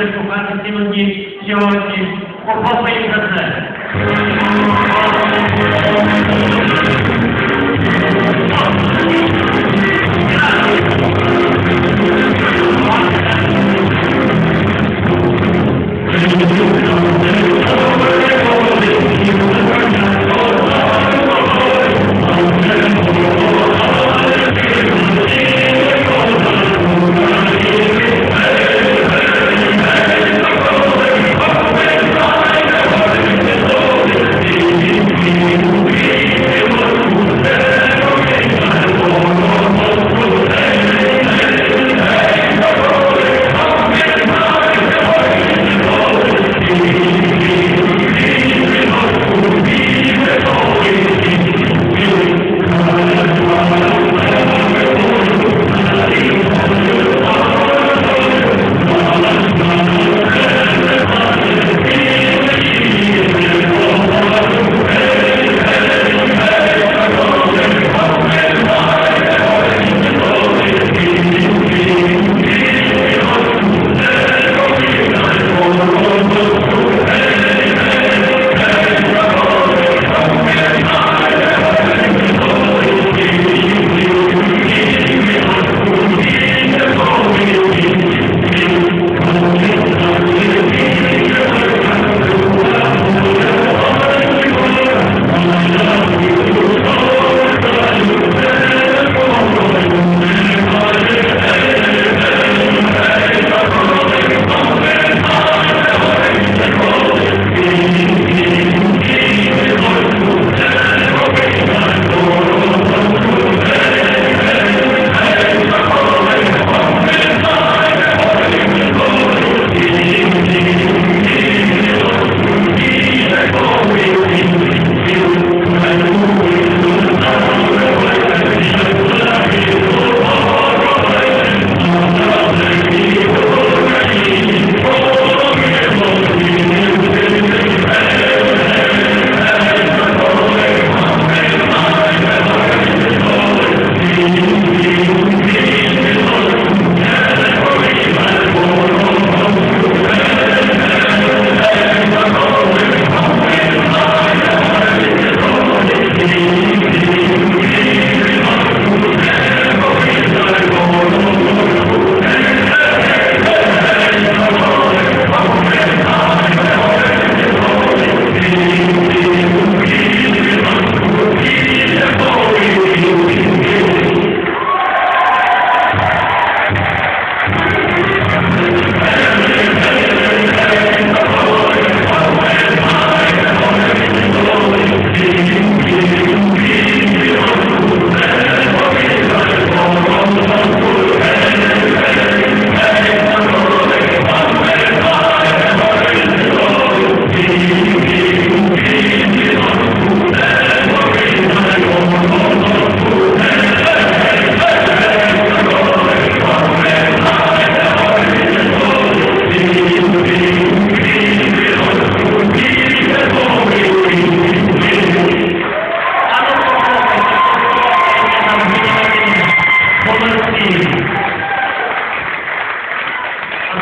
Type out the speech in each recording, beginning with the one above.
których kochamy w tym dniu i ojciec, pochwalmy im za cel.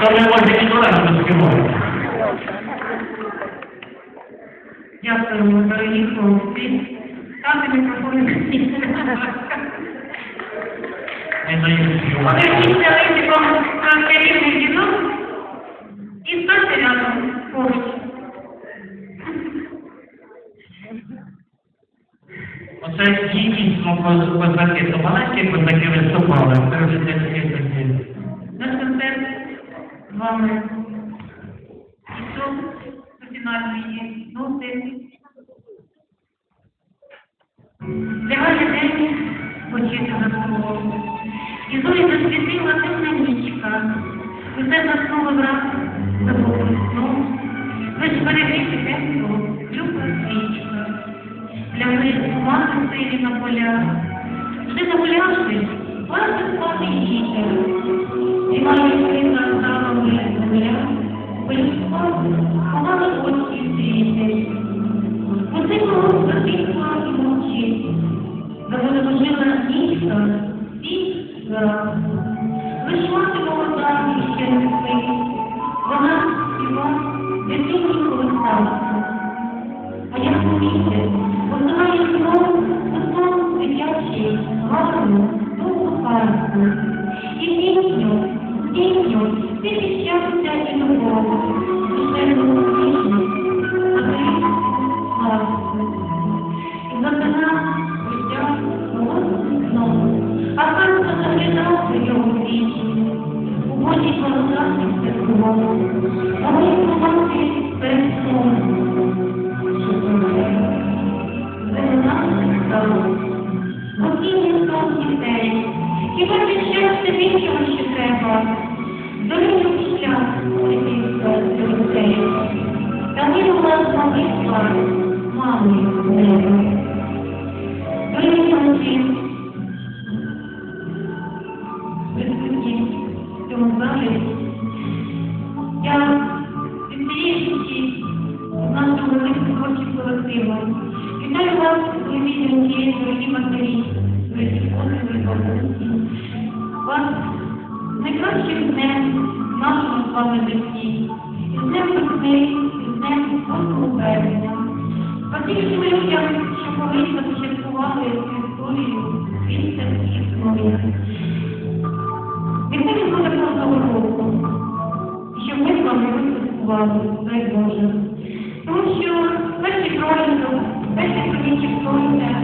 Моя логика не нравится за кино. Я вторую проехала здесь. Там ты микрофон не Обратите давайте вам конкретное кино и стойте рядом, помните. Оце дійсно козаки, то монахи козаки виступали, перші десь На концерт з вами до фінальної ноти. Лягає день, почити за столом. І зорі засвітила темна нічка. Усе заснуло враз забули сном. Лиш берегти тепло, люба свічка. Лягли туману силі на полях. Вже нагулявшись, плаче спати вітер. І має сина ставами земля. Полюбство, ховали очі світи. Посипало затихла і мовчить. Заволожила нічка, всіх зараз. Лиш мати молода і ще не спить. Вона співа, дитині колисався. А як помітить, посилає знов у сон дитячий, гарну, довгу парку. І пісню, пісню, тільки щастя найкращим днем в нашому з вами житті. І з і з днем 8 березня. Всім людям, що колись започаткували історію, віця і. Нехай він буде кожного року. Щоб ми з вами виступували, дай Боже. Тому що перші проїзд, перші провінчик сонця,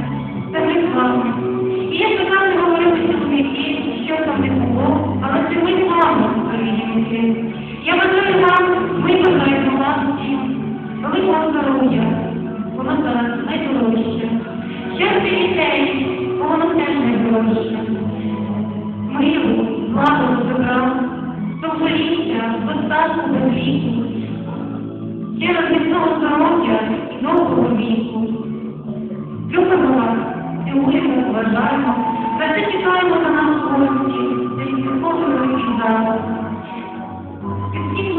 Ще раз міцного здоров'я і нового віку. Любимо вас, цілуємо, вважаємо, та все чекаємо на нас гості, підходимо і зараз. І всіх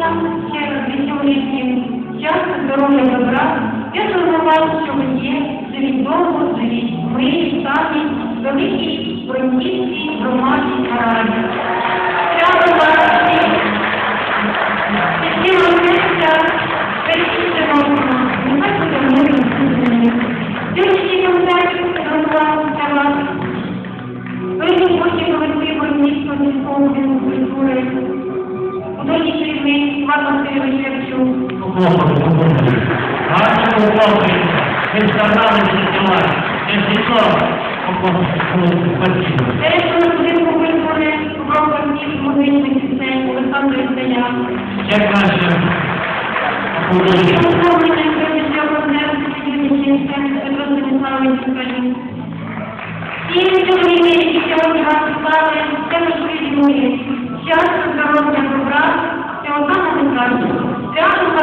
ще раз від чоловіків, щастя, здоров'я, добра, віримо вас, що ви є, живіть довго, живіть ми, самі, великій бронківській громаді раді. Свято вас клопоту побудують. Гарному клопоту, він сказали, що знімає. Я зійшов батьків. Директор будинку культури, громадських музичних систем Олександр Істаян. Як каже, побудують. Поставлення сьогодні обласнення Юрічинська, Петро Станіславович Україн. І сьогодні, які сьогодні вас слави, це можливі мої. Щастя, здоров'я, добра, всього самого найкращого. Дякую.